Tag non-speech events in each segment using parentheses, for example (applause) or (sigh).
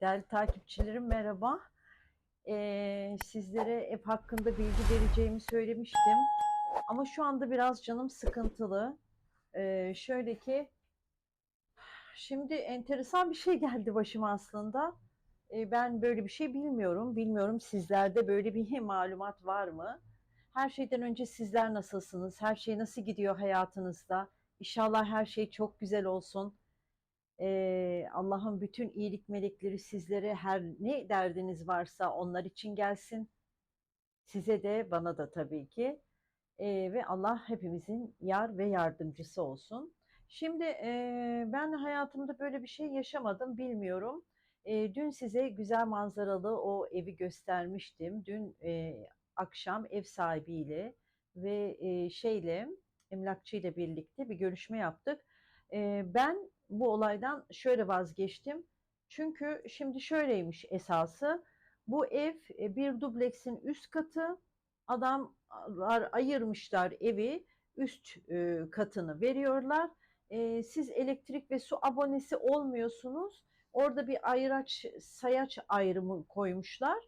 Değerli takipçilerim merhaba. Ee, sizlere ev hakkında bilgi vereceğimi söylemiştim. Ama şu anda biraz canım sıkıntılı. Ee, şöyle ki, şimdi enteresan bir şey geldi başıma aslında. Ee, ben böyle bir şey bilmiyorum. Bilmiyorum sizlerde böyle bir (laughs) malumat var mı? Her şeyden önce sizler nasılsınız? Her şey nasıl gidiyor hayatınızda? İnşallah her şey çok güzel olsun. Ee, Allah'ın bütün iyilik melekleri sizlere her ne derdiniz varsa onlar için gelsin. Size de bana da tabii ki. Ee, ve Allah hepimizin yar ve yardımcısı olsun. Şimdi e, ben hayatımda böyle bir şey yaşamadım, bilmiyorum. E, dün size güzel manzaralı o evi göstermiştim. Dün e, akşam ev sahibiyle ve e, şeyle emlakçıyla birlikte bir görüşme yaptık. E, ben bu olaydan şöyle vazgeçtim. Çünkü şimdi şöyleymiş esası. Bu ev e, bir dubleksin üst katı. Adamlar ayırmışlar evi üst e, katını veriyorlar. E, siz elektrik ve su abonesi olmuyorsunuz. Orada bir ayraç, sayaç ayrımı koymuşlar.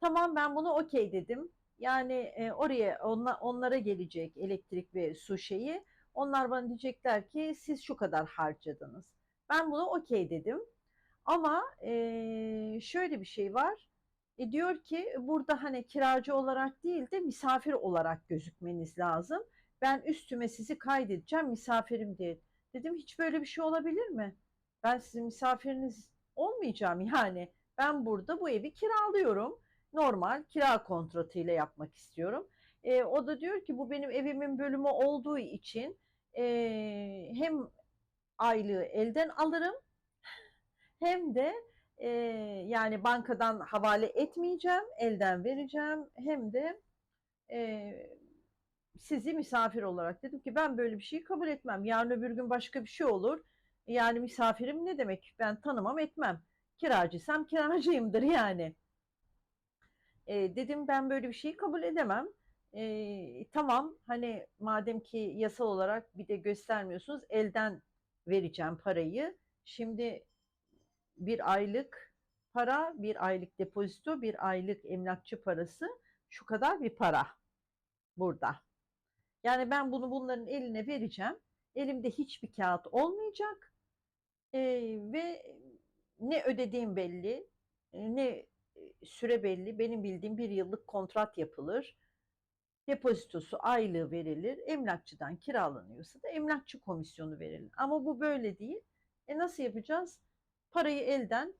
Tamam ben bunu okey dedim. Yani oraya onla, onlara gelecek elektrik ve su şeyi. Onlar bana diyecekler ki siz şu kadar harcadınız. Ben bunu okey dedim. Ama e, şöyle bir şey var. E, diyor ki burada hani kiracı olarak değil de misafir olarak gözükmeniz lazım. Ben üstüme sizi kaydedeceğim misafirim diye. Dedim hiç böyle bir şey olabilir mi? Ben sizin misafiriniz olmayacağım yani. Ben burada bu evi kiralıyorum. Normal kira kontratıyla yapmak istiyorum. E, o da diyor ki bu benim evimin bölümü olduğu için e, hem aylığı elden alırım hem de e, yani bankadan havale etmeyeceğim, elden vereceğim hem de e, sizi misafir olarak dedim ki ben böyle bir şeyi kabul etmem. Yarın öbür gün başka bir şey olur. Yani misafirim ne demek? Ben tanımam etmem. Kiracıysam kiracıyımdır yani. E, dedim ben böyle bir şeyi kabul edemem. E, tamam hani madem ki yasal olarak bir de göstermiyorsunuz elden vereceğim parayı. Şimdi bir aylık para, bir aylık depozito, bir aylık emlakçı parası şu kadar bir para burada. Yani ben bunu bunların eline vereceğim. Elimde hiçbir kağıt olmayacak. Ee, ve ne ödediğim belli, ne süre belli. Benim bildiğim bir yıllık kontrat yapılır. Depozitosu aylığı verilir. Emlakçıdan kiralanıyorsa da emlakçı komisyonu verilir. Ama bu böyle değil. E nasıl yapacağız? Parayı elden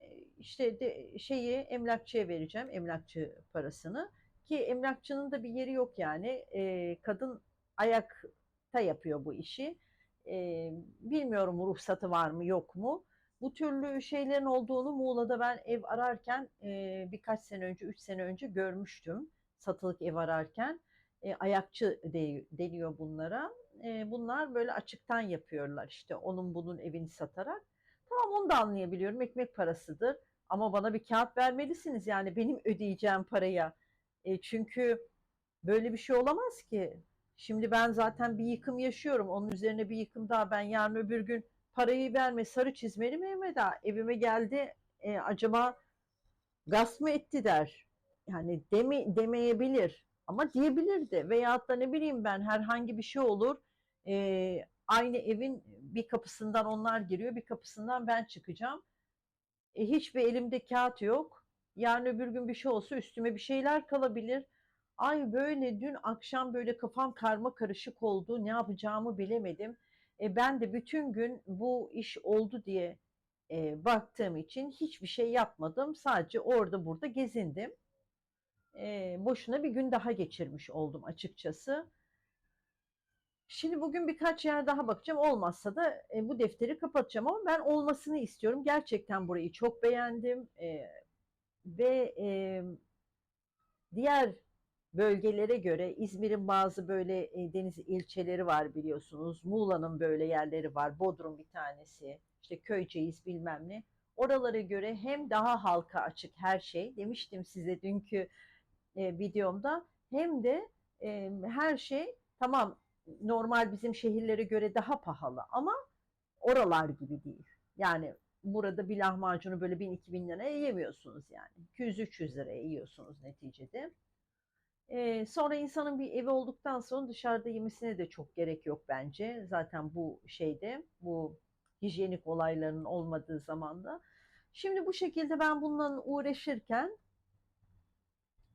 e, işte de, şeyi emlakçıya vereceğim. Emlakçı parasını. Ki emlakçının da bir yeri yok yani. E, kadın ayakta yapıyor bu işi. E, bilmiyorum ruhsatı var mı yok mu. Bu türlü şeylerin olduğunu Muğla'da ben ev ararken e, birkaç sene önce, üç sene önce görmüştüm. Satılık ev ararken. E, ayakçı de, deniyor bunlara. E, bunlar böyle açıktan yapıyorlar işte onun bunun evini satarak. Tamam onu da anlayabiliyorum ekmek parasıdır. Ama bana bir kağıt vermelisiniz yani benim ödeyeceğim paraya. E, çünkü böyle bir şey olamaz ki. Şimdi ben zaten bir yıkım yaşıyorum. Onun üzerine bir yıkım daha ben yarın öbür gün parayı verme sarı çizmeli Mehmet Ağa evime geldi e, acaba gasp mı etti der. Yani deme, demeyebilir ama diyebilirdi. Veyahut da ne bileyim ben herhangi bir şey olur. E, aynı evin bir kapısından onlar giriyor bir kapısından ben çıkacağım. E, hiçbir elimde kağıt yok. Yarın öbür gün bir şey olsa üstüme bir şeyler kalabilir. Ay böyle dün akşam böyle kafam karma karışık oldu. Ne yapacağımı bilemedim. E, ben de bütün gün bu iş oldu diye e, baktığım için hiçbir şey yapmadım. Sadece orada burada gezindim. Boşuna bir gün daha geçirmiş oldum açıkçası. Şimdi bugün birkaç yer daha bakacağım. Olmazsa da e, bu defteri kapatacağım ama ben olmasını istiyorum. Gerçekten burayı çok beğendim. E, ve e, diğer bölgelere göre İzmir'in bazı böyle deniz ilçeleri var biliyorsunuz. Muğla'nın böyle yerleri var. Bodrum bir tanesi. İşte Köyceğiz bilmem ne. Oralara göre hem daha halka açık her şey demiştim size dünkü e, videomda hem de e, her şey tamam normal bizim şehirlere göre daha pahalı ama oralar gibi değil. Yani burada bir lahmacunu böyle 1000-2000 liraya yemiyorsunuz yani. 200-300 liraya yiyorsunuz neticede. Ee, sonra insanın bir evi olduktan sonra dışarıda yemesine de çok gerek yok bence. Zaten bu şeyde, bu hijyenik olayların olmadığı zamanda. Şimdi bu şekilde ben bununla uğraşırken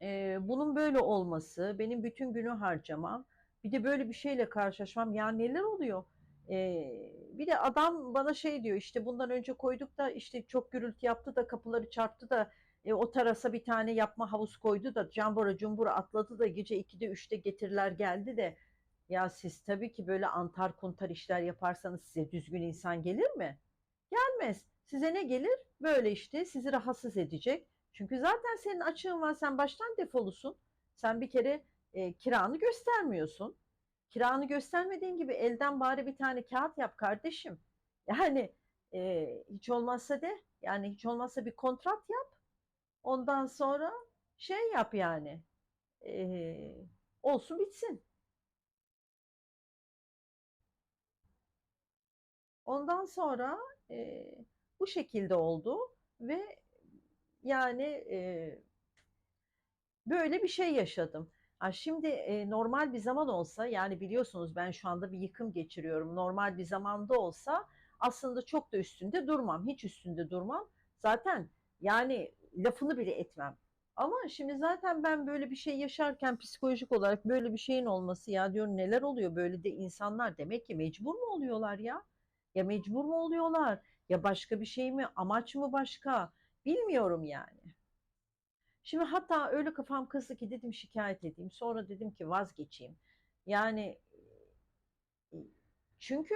e, bunun böyle olması, benim bütün günü harcamam, bir de böyle bir şeyle karşılaşmam. Ya neler oluyor? Ee, bir de adam bana şey diyor işte bundan önce koyduk da işte çok gürültü yaptı da kapıları çarptı da e, o terasa bir tane yapma havuz koydu da cambora cumbura atladı da gece 2'de 3'te getiriler geldi de ya siz tabii ki böyle antar kuntar işler yaparsanız size düzgün insan gelir mi? Gelmez. Size ne gelir? Böyle işte sizi rahatsız edecek. Çünkü zaten senin açığın var sen baştan defolusun. Sen bir kere e, kiranı göstermiyorsun. Kiranı göstermediğin gibi elden bari bir tane kağıt yap kardeşim. Yani e, hiç olmazsa de yani hiç olmazsa bir kontrat yap. Ondan sonra şey yap yani. E, olsun bitsin. Ondan sonra e, bu şekilde oldu ve yani e, böyle bir şey yaşadım. Ha, şimdi e, normal bir zaman olsa yani biliyorsunuz ben şu anda bir yıkım geçiriyorum. Normal bir zamanda olsa aslında çok da üstünde durmam. Hiç üstünde durmam. Zaten yani lafını bile etmem. Ama şimdi zaten ben böyle bir şey yaşarken psikolojik olarak böyle bir şeyin olması ya diyorum neler oluyor böyle de insanlar demek ki mecbur mu oluyorlar ya? Ya mecbur mu oluyorlar? Ya başka bir şey mi? Amaç mı başka? Bilmiyorum yani. Şimdi hatta öyle kafam kızdı ki dedim şikayet edeyim. Sonra dedim ki vazgeçeyim. Yani çünkü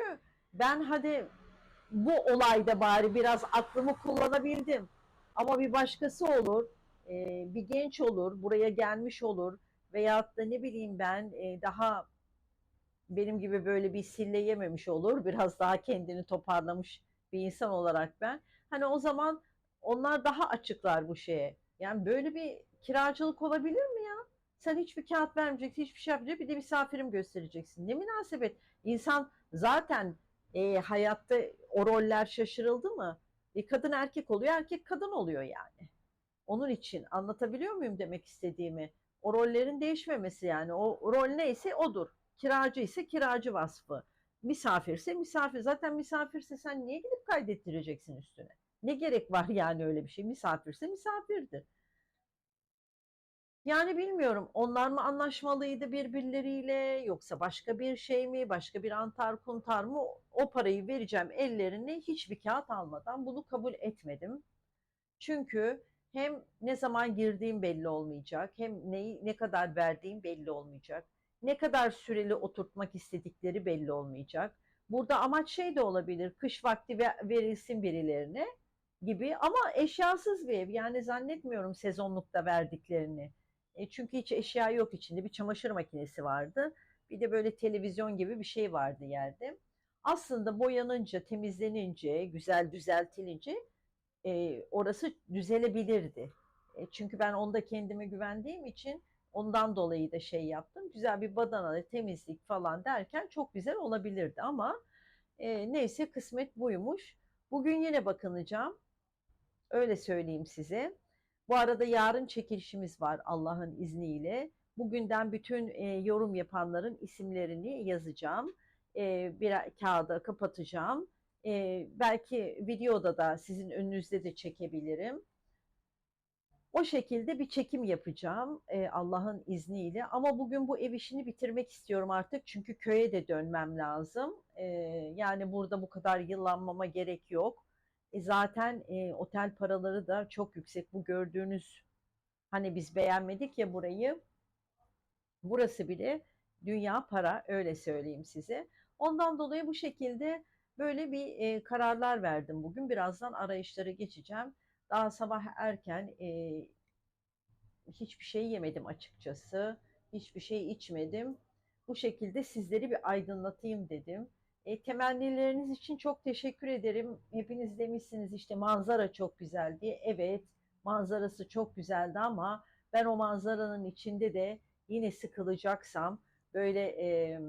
ben hadi bu olayda bari biraz aklımı kullanabildim. Ama bir başkası olur, e, bir genç olur, buraya gelmiş olur veyahut da ne bileyim ben e, daha benim gibi böyle bir sille yememiş olur. Biraz daha kendini toparlamış bir insan olarak ben. Hani o zaman onlar daha açıklar bu şeye. Yani böyle bir kiracılık olabilir mi ya? Sen hiçbir kağıt vermeyeceksin, hiçbir şey yapmayacak, bir de misafirim göstereceksin. Ne münasebet. İnsan zaten e, hayatta o roller şaşırıldı mı? E, kadın erkek oluyor, erkek kadın oluyor yani. Onun için anlatabiliyor muyum demek istediğimi? O rollerin değişmemesi yani. O rol neyse odur. Kiracı ise kiracı vasfı. Misafirse misafir. Zaten misafirse sen niye gidip kaydettireceksin üstüne? Ne gerek var (laughs) yani öyle bir şey? Misafirse misafirdir. Yani bilmiyorum onlar mı anlaşmalıydı birbirleriyle yoksa başka bir şey mi, başka bir antar kuntar mı o parayı vereceğim ellerine hiçbir kağıt almadan bunu kabul etmedim. Çünkü hem ne zaman girdiğim belli olmayacak, hem neyi ne kadar verdiğim belli olmayacak, ne kadar süreli oturtmak istedikleri belli olmayacak. Burada amaç şey de olabilir, kış vakti verilsin birilerine gibi ama eşyasız bir ev. Yani zannetmiyorum sezonlukta verdiklerini. E, çünkü hiç eşya yok içinde. Bir çamaşır makinesi vardı. Bir de böyle televizyon gibi bir şey vardı yerde. Aslında boyanınca, temizlenince, güzel düzeltilince e, orası düzelebilirdi. E, çünkü ben onda kendime güvendiğim için ondan dolayı da şey yaptım. Güzel bir badanalı temizlik falan derken çok güzel olabilirdi ama e, neyse kısmet buymuş. Bugün yine bakınacağım. Öyle söyleyeyim size. Bu arada yarın çekilişimiz var Allah'ın izniyle. Bugünden bütün e, yorum yapanların isimlerini yazacağım. E, bir kağıda kapatacağım. E, belki videoda da sizin önünüzde de çekebilirim. O şekilde bir çekim yapacağım e, Allah'ın izniyle. Ama bugün bu ev işini bitirmek istiyorum artık. Çünkü köye de dönmem lazım. E, yani burada bu kadar yıllanmama gerek yok. E zaten e, otel paraları da çok yüksek. Bu gördüğünüz hani biz beğenmedik ya burayı. Burası bile dünya para öyle söyleyeyim size. Ondan dolayı bu şekilde böyle bir e, kararlar verdim bugün. Birazdan arayışlara geçeceğim. Daha sabah erken e, hiçbir şey yemedim açıkçası. Hiçbir şey içmedim. Bu şekilde sizleri bir aydınlatayım dedim. E, temennileriniz için çok teşekkür ederim. Hepiniz demişsiniz işte manzara çok güzel diye. Evet manzarası çok güzeldi ama ben o manzaranın içinde de yine sıkılacaksam böyle e,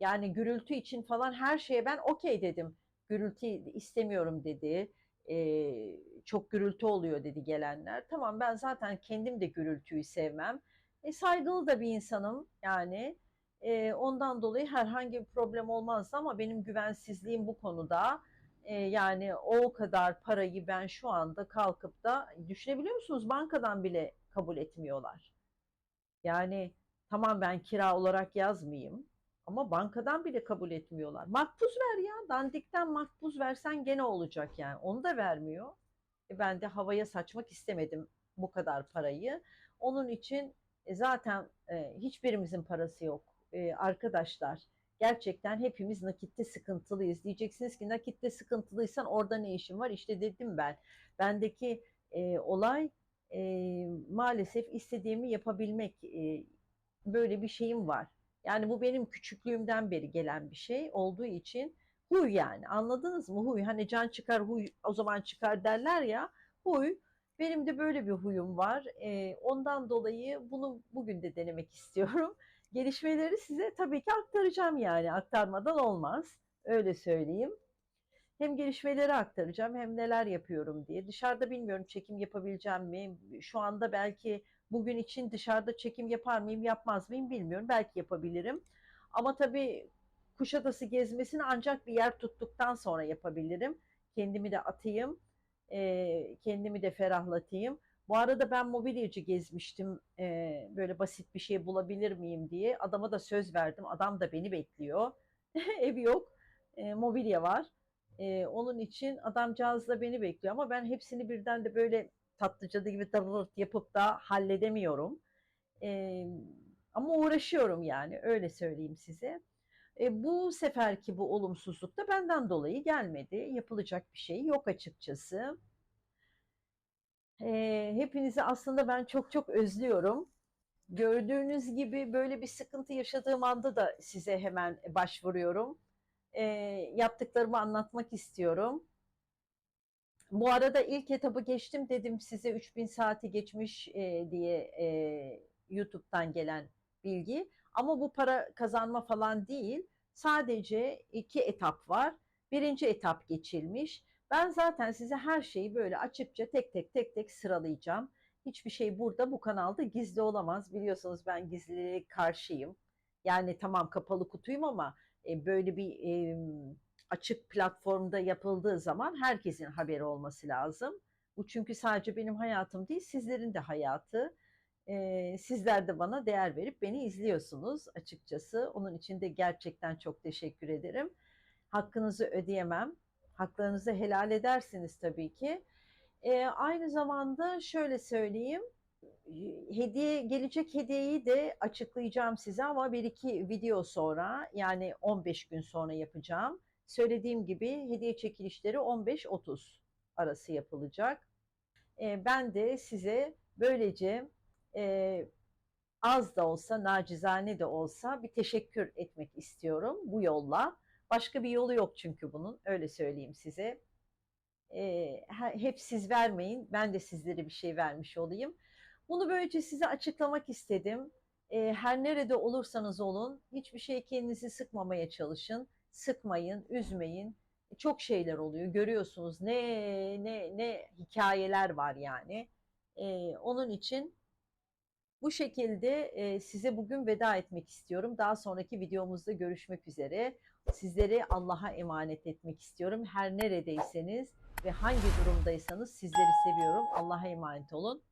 yani gürültü için falan her şeye ben okey dedim. Gürültü istemiyorum dedi. Eee, çok gürültü oluyor dedi gelenler. Tamam ben zaten kendim de gürültüyü sevmem. E, saygılı da bir insanım yani. Eee, ondan dolayı herhangi bir problem olmazdı ama benim güvensizliğim bu konuda. Eee, yani o kadar parayı ben şu anda kalkıp da düşünebiliyor musunuz? Bankadan bile kabul etmiyorlar. Yani tamam ben kira olarak yazmayayım ama bankadan bile kabul etmiyorlar. Makbuz ver ya. Dandikten makbuz versen gene olacak yani. Onu da vermiyor. E ben de havaya saçmak istemedim bu kadar parayı. Onun için e, zaten e, hiçbirimizin parası yok. E, arkadaşlar gerçekten hepimiz nakitte sıkıntılıyız. Diyeceksiniz ki nakitte sıkıntılıysan orada ne işin var? İşte dedim ben. Bendeki e, olay e, maalesef istediğimi yapabilmek. E, böyle bir şeyim var. Yani bu benim küçüklüğümden beri gelen bir şey olduğu için huy yani anladınız mı huy hani can çıkar huy o zaman çıkar derler ya huy benim de böyle bir huyum var Ee, ondan dolayı bunu bugün de denemek (laughs) istiyorum gelişmeleri size tabii ki aktaracağım yani aktarmadan olmaz öyle söyleyeyim hem gelişmeleri aktaracağım hem neler yapıyorum diye dışarıda bilmiyorum çekim yapabileceğim mi şu anda belki Bugün için dışarıda çekim yapar mıyım, yapmaz mıyım bilmiyorum. Belki yapabilirim. Ama tabii Kuşadası gezmesini ancak bir yer tuttuktan sonra yapabilirim. Kendimi de atayım, kendimi de ferahlatayım. Bu arada ben mobilyacı gezmiştim. E, böyle basit bir şey bulabilir miyim diye. Adama da söz verdim. Adam da beni bekliyor. (laughs) Ev yok, e, mobilya var. E, onun için adamcağız da beni bekliyor. Ama ben hepsini birden de böyle tatlı cadı gibi tırırt yapıp da halledemiyorum. E, ama uğraşıyorum yani öyle söyleyeyim size. E, bu seferki bu olumsuzluk da benden dolayı gelmedi. Yapılacak bir şey yok açıkçası. E, hepinizi aslında ben çok çok özlüyorum. Gördüğünüz gibi böyle bir sıkıntı yaşadığım anda da size hemen başvuruyorum. E, yaptıklarımı anlatmak istiyorum. Bu arada ilk etabı geçtim dedim size 3000 saati geçmiş e, diye e, YouTube'dan gelen bilgi. Ama bu para kazanma falan değil. Sadece iki etap var. Birinci etap geçilmiş. Ben zaten size her şeyi böyle açıkça tek tek tek tek sıralayacağım. Hiçbir şey burada bu kanalda gizli olamaz. Biliyorsunuz ben gizliliğe karşıyım. Yani tamam kapalı kutuyum ama e, böyle bir e, açık platformda yapıldığı zaman herkesin haberi olması lazım. Bu çünkü sadece benim hayatım değil, sizlerin de hayatı. Ee, sizler de bana değer verip beni izliyorsunuz açıkçası. Onun için de gerçekten çok teşekkür ederim. Hakkınızı ödeyemem. Haklarınızı helal edersiniz tabii ki. Ee, aynı zamanda şöyle söyleyeyim. Hediye gelecek hediyeyi de açıklayacağım size ama bir iki video sonra yani 15 gün sonra yapacağım söylediğim gibi hediye çekilişleri 15-30 arası yapılacak. E, ben de size böylece e, az da olsa, nacizane de olsa bir teşekkür etmek istiyorum bu yolla. Başka bir yolu yok çünkü bunun, öyle söyleyeyim size. E, hep siz vermeyin, ben de sizlere bir şey vermiş olayım. Bunu böylece size açıklamak istedim. E, her nerede olursanız olun, hiçbir şey kendinizi sıkmamaya çalışın sıkmayın, üzmeyin. Çok şeyler oluyor. Görüyorsunuz ne ne ne hikayeler var yani. Ee, onun için bu şekilde e, size bugün veda etmek istiyorum. Daha sonraki videomuzda görüşmek üzere. Sizleri Allah'a emanet etmek istiyorum. Her neredeyseniz ve hangi durumdaysanız sizleri seviyorum. Allah'a emanet olun.